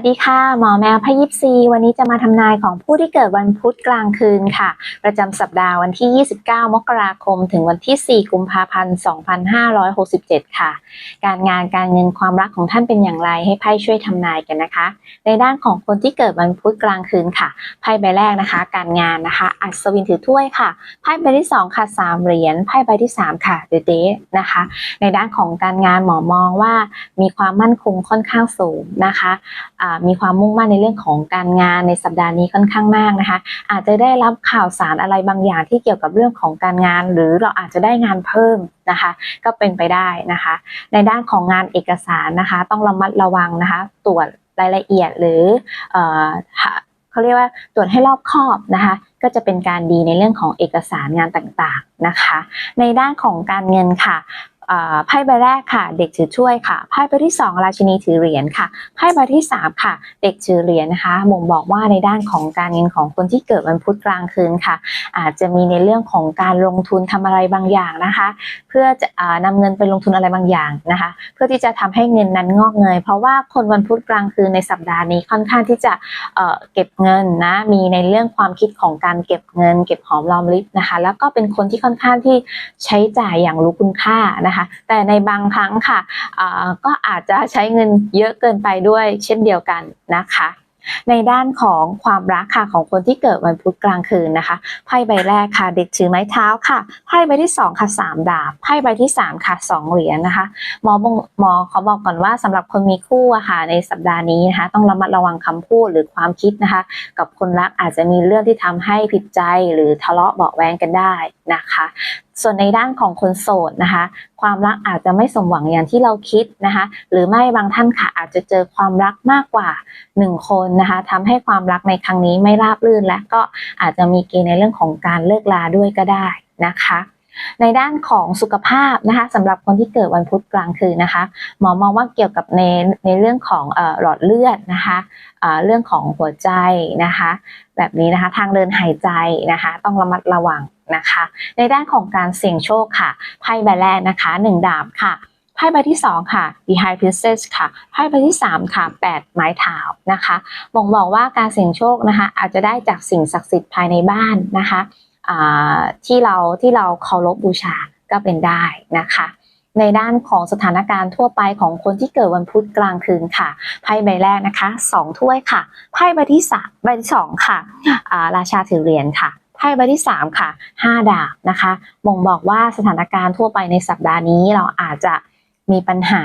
วัสดีค่ะ หมอแมวพยิบซีวันนี้จะมาทำนายของผู้ที่เกิดวันพุธกลางคืนค่ะ ประจำสัปดาห์วันที่ 29 มกราคม ถึงวันที่ 4 กุมภาพันธ์ 2567 ค่ะ การงานการเงินความรักของท่านเป็นอย่างไรให้ไพ่ช่วยทำนายกันนะคะ ในด้านของคนที่เกิดวันพุธกลางคืนค่ะไพ่ใบแรกนะคะ การงานนะคะ อัศวินถือถ้วยค่ะไพ่ใบที่ 2 ค่ะสามเหรียญไพ่ใบที่ 3 ค่ะเดเดนะคะ ในด้านของการงานหมอมองว่ามีความมั่นคงค่อนข้างสูงนะคะมีความมุ่งมั่นในเรื่องของการงานในสัปดาห์นี้ค่อนข้างมากนะคะ อาจจะได้รับข่าวสารอะไรบางอย่างที่เกี่ยวกับเรื่องของการงาน หรือเราอาจจะได้งานเพิ่มนะคะ ก็เป็นไปได้นะคะ ในด้านของงานเอกสารนะคะ ต้องระมัดระวังนะคะ ตรวจรายละเอียดหรือเออเขาเรียกว่าตรวจให้รอบคอบนะคะ ก็จะเป็นการดีในเรื่องของเอกสารงานต่างๆนะคะ ในด้านของการเงินค่ะ ไพ่ใบแรกค่ะ เด็กถือถ้วยค่ะไพ่ใบที่ 2 ราชินีถือเหรียญค่ะไพ่ใบที่ 3 ค่ะ เด็กถือเหรียญนะคะบ่งบอกว่าในด้านของการเงินของคนที่เกิดวันพุธกลางคืนค่ะ อาจจะมีในเรื่องของการลงทุนทำอะไรบางอย่างนะคะ เพื่อจะอ่านำเงินไปลงทุนอะไรบางอย่างนะคะ เพื่อที่จะทำให้เงินนั้นงอกเงย เพราะว่าคนวันพุธกลางคืนในสัปดาห์นี้ค่อนข้างที่จะเเก็บเงินนะมีในเรื่องความคิดของการเก็บเงิน เก็บหอมรอมริบนะคะ แล้วก็เป็นคนที่ค่อนข้างที่ใช้จ่ายอย่างรู้คุณค่านะคะแต่ในบางครั้งค่ะก็อาจจะใช้เงินเยอะเกินไปด้วยเช่นเดียวกันนะคะในด้านของความรักค่ะของคนที่เกิดวันพุธกลางคืนนะคะไพ่ใบแรกค่ะเด็กถือไม้เท้าค่ะไพ่ใบที่สองค่ะสามดาบไพ่ใบที่สามค่ะสองเหรียญนะคะหมอบงหมอขอบอกก่อนว่าสำหรับคนมีคู่อะค่ะในสัปดาห์นี้นะคะต้องระมัดระวังคำพูดหรือความคิดนะคะ กับคนรักอาจจะมีเรื่องที่ทำให้ผิดใจหรือทะเลาะเบาแวงกันได้นะคะ ส่วนในด้านของคนโสดนะคะ ความรักอาจจะไม่สมหวังอย่างที่เราคิดนะคะ หรือไม่บางท่านค่ะอาจจะเจอความรักมากกว่าหนึ่งคนนะคะทำให้ความรักในครั้งนี้ไม่ราบรื่น และก็อาจจะมีเกณฑ์ในเรื่องของการเลิกลาด้วยก็ได้นะคะในด้านของสุขภาพนะคะสำหรับคนที่เกิดวันพุธกลางคืนนะคะหมอมองว่าเกี่ยวกับในในเรื่องของหลอดเลือดนะคะเรื่องของหัวใจนะคะ แบบนี้นะคะทางเดินหายใจนะคะ ต้องระมัดระวัง นะคะ ในด้านของการเสี่ยงโชคค่ะไพ่ใบแรกนะคะหนึ่งดาบค่ะไพ่ใบที่สองค่ะ The High Princess ค่ะ ไพ่ใบที่สามค่ะแปดไม้เท้านะคะบ่งบอกว่าการเสี่ยงโชคนะคะ อาจจะได้จากสิ่งศักดิ์สิทธิ์ภายในบ้านนะคะที่เราที่เราเคารพบูชาก็เป็นได้นะคะ ในด้านของสถานการณ์ทั่วไปของคนที่เกิดวันพุธกลางคืนค่ะ ไพ่ใบแรกนะคะสองถ้วยค่ะ ไพ่ใบที่สามใบที่สองค่ะ ราชาถือเหรียญค่ะ ไพ่ใบที่สามค่ะห้าดาบนะคะบ่งบอกว่าสถานการณ์ทั่วไปในสัปดาห์นี้เราอาจจะมีปัญหา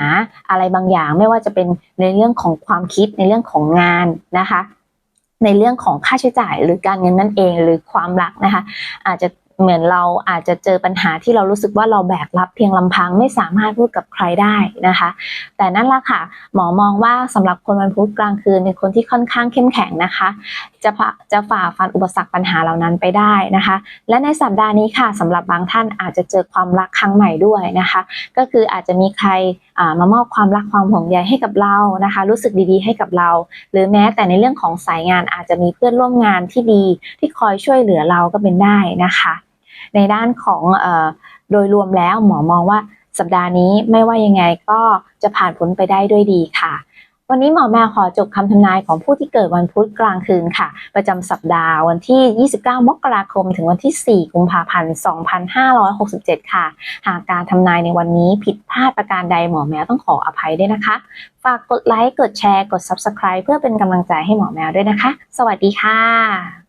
อะไรบางอย่าง ไม่ว่าจะเป็นในเรื่องของความคิดในเรื่องของงานนะคะ ในเรื่องของค่าใช้จ่ายหรือการเงินนั่นเองหรือความรักนะคะ อาจจะ เหมือนเราอาจจะเจอปัญหาที่เรารู้สึกว่าเราแบกรับเพียงลำพังไม่สามารถพูดกับใครได้นะคะ แต่นั่นละค่ะ หมอมองว่าสำหรับคนวันพุธกลางคืนเป็นคนที่ค่อนข้างเข้มแข็งนะคะ จะจะฝ่าฟันอุปสรรคปัญหาเหล่านั้นไปได้นะคะ และในสัปดาห์นี้ค่ะสำหรับบางท่านอาจจะเจอความรักครั้งใหม่ด้วยนะคะ ก็คืออาจจะมีใครมามอบความรักความห่วงใยให้กับเรานะคะ รู้สึกดีๆ ให้กับเรา หรือแม้แต่ในเรื่องของสายงานอาจจะมีเพื่อนร่วมงานที่ดีที่คอยช่วยเหลือเราก็เป็นได้นะคะ ในด้านของอโดยรวมแล้วหมอมองว่าสัปดาห์นี้ไม่ว่ายังไงก็จะผ่านพ้นไปได้ด้วยดีค่ะ วันนี้หมอแมวขอจบคำทำนายของผู้ที่เกิดวันพุธกลางคืนค่ะ ประจำสัปดาห์วันที่ 29 มกราคม ถึงวันที่ 4 กุมภาพันธ์ 2567 ค่ะ หากการทำนายในวันนี้ผิดพลาดประการใดหมอแมวต้องขออภัยด้วยนะคะ ฝากกดไลค์ กดแชร์ กด Subscribe เพื่อเป็นกำลังใจให้หมอแมวด้วยนะคะ สวัสดีค่ะ